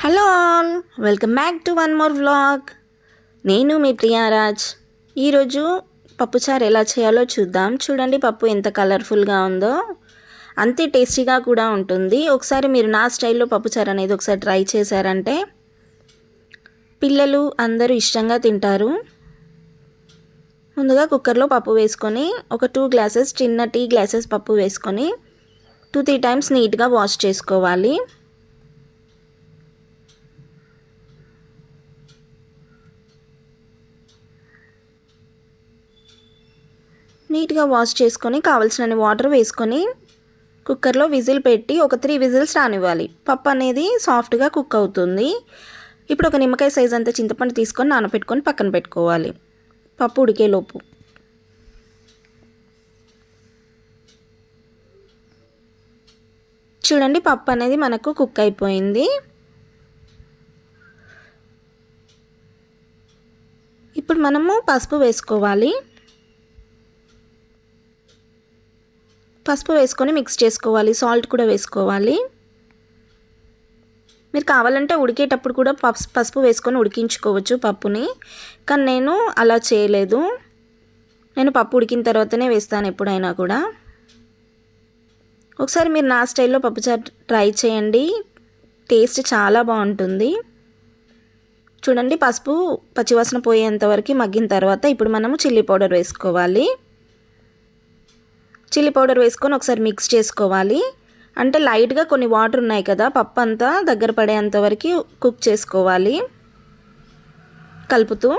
Hello all welcome back to one more vlog. నేను మీ ప్రియారాజ్. ఈరోజు పప్పుచారు ఎలా చేయాలో చూద్దాం. చూడండి పప్పు ఎంత కలర్ఫుల్గా ఉందో. అంతే టేస్టీగా కూడా ఉంటుంది. ఒకసారి మీరు నా స్టైల్లో పప్పుచారు అనేది ఒకసారి ట్రై చేశారంటే పిల్లలు అందరూ ఇష్టంగా తింటారు. ముందుగా కుక్కర్లో పప్పు వేసుకొని ఒక టూ గ్లాసెస్ చిన్న టీ గ్లాసెస్ పప్పు వేసుకొని టూ త్రీ టైమ్స్ నీట్గా వాష్ చేసుకోవాలి. నీట్గా వాష్ చేసుకొని కావలసిన వాటర్ వేసుకొని కుక్కర్లో విజిల్ పెట్టి ఒక త్రీ విజిల్స్ రానివ్వాలి. పప్పు అనేది సాఫ్ట్గా కుక్ అవుతుంది. ఇప్పుడు ఒక నిమ్మకాయ సైజ్ అంతా చింతపండు తీసుకొని నానబెట్టుకొని పక్కన పెట్టుకోవాలి. పప్పు ఉడికేలోపు చూడండి పప్పు అనేది మనకు కుక్ అయిపోయింది. ఇప్పుడు మనము పసుపు వేసుకోవాలి. పసుపు వేసుకొని మిక్స్ చేసుకోవాలి. సాల్ట్ కూడా వేసుకోవాలి. మీరు కావాలంటే ఉడికేటప్పుడు కూడా పసు పసుపు వేసుకొని ఉడికించుకోవచ్చు పప్పుని. కానీ నేను అలా చేయలేదు. నేను పప్పు ఉడికిన తర్వాతనే వేస్తాను ఎప్పుడైనా కూడా. ఒకసారి మీరు నా స్టైల్లో పప్పుచారు ట్రై చేయండి. టేస్ట్ చాలా బాగుంటుంది. చూడండి పసుపు పచ్చివాసన పోయేంత వరకు మగ్గిన తర్వాత ఇప్పుడు మనము చిల్లీ పౌడర్ వేసుకోవాలి. చిల్లీ పౌడర్ వేసుకొని ఒకసారి మిక్స్ చేసుకోవాలి. అంటే లైట్గా కొన్ని వాటర్ ఉన్నాయి కదా పప్పు అంతా దగ్గర పడేంత వరకు కుక్ చేసుకోవాలి. కలుపుతూ.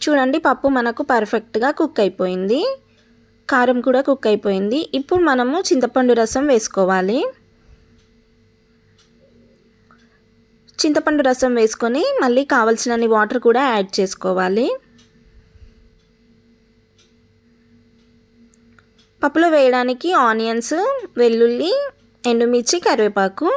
చూడండి పప్పు మనకు పర్ఫెక్ట్గా కుక్ అయిపోయింది. కారం కూడా కుక్ అయిపోయింది. ఇప్పుడు మనము చింతపండు రసం వేసుకోవాలి. చింతపండు రసం వేసుకొని మళ్ళీ కావలసినన్ని వాటర్ కూడా యాడ్ చేసుకోవాలి. పప్పులో వేయడానికి ఆనియన్స్ వెల్లుల్లి ఎండుమిర్చి కరివేపాకు.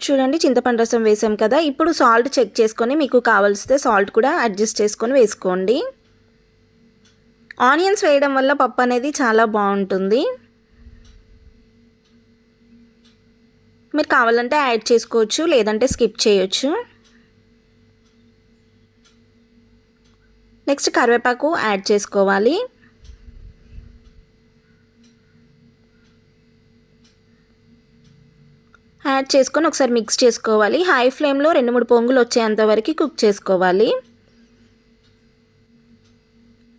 చూడండి చింతపండు రసం వేసాం కదా. ఇప్పుడు సాల్ట్ చెక్ చేసుకొని మీకు కావలిస్తే సాల్ట్ కూడా అడ్జస్ట్ చేసుకొని వేసుకోండి. ఆనియన్స్ వేయడం వల్ల పప్పు అనేది చాలా బాగుంటుంది. మీరు కావాలంటే యాడ్ చేసుకోవచ్చు లేదంటే స్కిప్ చేయొచ్చు. నెక్స్ట్ కరివేపాకు యాడ్ చేసుకోవాలి. యాడ్ చేసుకొని ఒకసారి మిక్స్ చేసుకోవాలి. హై ఫ్లేమ్లో రెండు మూడు పొంగులు వచ్చేంత వరకు కుక్ చేసుకోవాలి.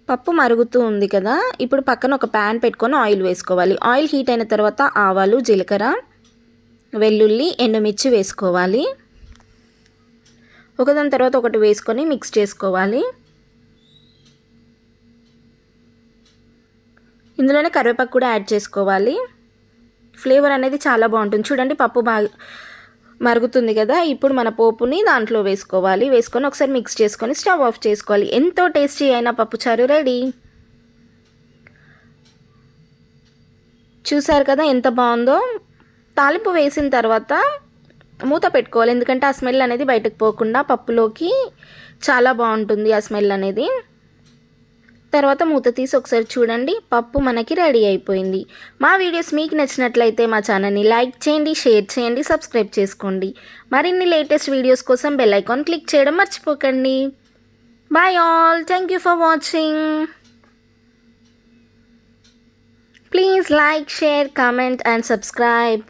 పప్పు మరుగుతూ ఉంది కదా ఇప్పుడు పక్కన ఒక ప్యాన్ పెట్టుకొని ఆయిల్ వేసుకోవాలి. ఆయిల్ హీట్ అయిన తర్వాత ఆవాలు జీలకర్ర వెల్లుల్లి ఎండుమిర్చి వేసుకోవాలి. ఒకదాని తర్వాత ఒకటి వేసుకొని మిక్స్ చేసుకోవాలి. ఇందులోనే కరివేపాకు కూడా యాడ్ చేసుకోవాలి. ఫ్లేవర్ అనేది చాలా బాగుంటుంది. చూడండి పప్పు బాగా మరుగుతుంది కదా. ఇప్పుడు మన పోపుని దాంట్లో వేసుకోవాలి. వేసుకొని ఒకసారి మిక్స్ చేసుకొని స్టవ్ ఆఫ్ చేసుకోవాలి. ఎంతో టేస్టీ అయిన పప్పుచారు రెడీ? చూసారు కదా ఎంత బాగుందో? తాలింపు వేసిన తర్వాత మూత పెట్టుకోవాలి. ఎందుకంటే ఆ స్మెల్ అనేది బయటకు పోకుండా పప్పులోకి చాలా బాగుంటుంది ఆ స్మెల్ అనేది. తర్వాత మూత తీసి ఒకసారి చూడండి. పప్పు మనకి రెడీ అయిపోయింది. మా వీడియోస్ మీకు నచ్చినట్లయితే మా ఛానల్ని లైక్ చేయండి షేర్ చేయండి సబ్స్క్రైబ్ చేసుకోండి. మరిన్ని లేటెస్ట్ వీడియోస్ కోసం బెల్ ఐకాన్ క్లిక్ చేయడం మర్చిపోకండి. Bye all thank you for watching please like share comment and subscribe